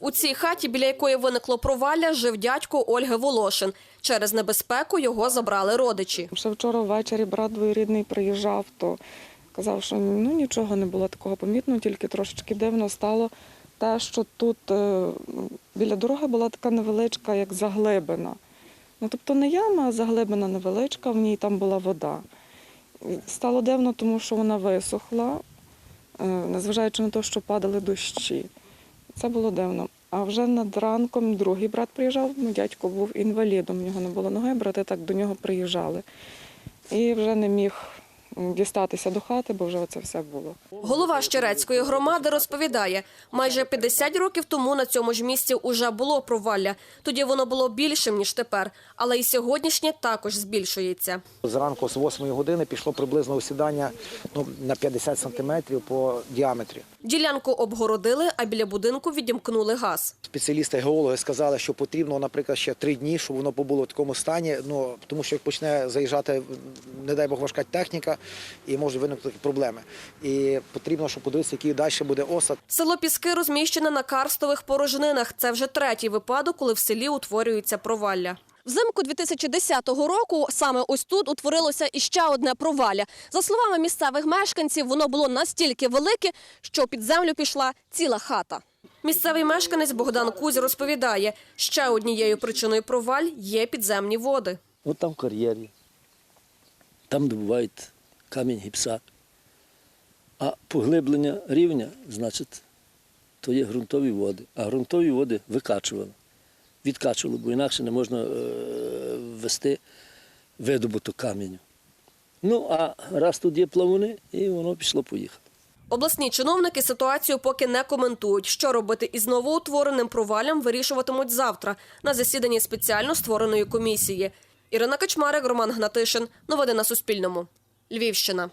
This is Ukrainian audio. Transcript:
У цій хаті, біля якої виникло провалля, жив дядько Ольги Волошин. Через небезпеку його забрали родичі. Ще вчора ввечері брат двоюрідний приїжджав, то казав, що ну нічого не було такого помітно, тільки трошечки дивно стало те, що тут е, біля дороги була така невеличка, як заглибина. Ну, тобто не яма, а заглибина невеличка, в ній там була вода. Стало дивно, тому що вона висохла, е, незважаючи на те, що падали дощі. Це було дивно. А вже над ранком другий брат приїжджав, ну, дядько був інвалідом, в нього не було ноги, брати так до нього приїжджали. І вже не міг дістатися до хати, бо вже це все було. Голова Щерецької громади розповідає, майже 50 років тому на цьому ж місці уже було провалля. Тоді воно було більшим, ніж тепер, але і сьогоднішнє також збільшується. Зранку з 8 години пішло приблизно осідання ну, на 50 сантиметрів по діаметрі. Ділянку обгородили, а біля будинку відімкнули газ. Спеціалісти геологи сказали, що потрібно, наприклад, ще три дні, щоб воно побуло в такому стані. Ну тому що як почне заїжджати, не дай Бог, важка техніка, і можуть виникнути проблеми. І потрібно, щоб подивитися, який далі буде осад. Село Піски розміщене на карстових порожнинах. Це вже третій випадок, коли в селі утворюється провалля. Взимку 2010 року саме ось тут утворилося іще одне провалля. За словами місцевих мешканців, воно було настільки велике, що під землю пішла ціла хата. Місцевий мешканець Богдан Кузь розповідає, ще однією причиною проваль є підземні води. От там кар'єрі, там добувають камінь гіпсак. А поглиблення рівня, значить, то є ґрунтові води. А ґрунтові води викачували. Відкачували, бо інакше не можна е, ввести видобуток каменю. Ну, а раз тут є плавуни, і воно пішло-поїхало. Обласні чиновники ситуацію поки не коментують. Що робити із новоутвореним проваллям, вирішуватимуть завтра на засіданні спеціально створеної комісії. Ірина Качмарик, Роман Гнатишин. Новини на Суспільному. Львівщина.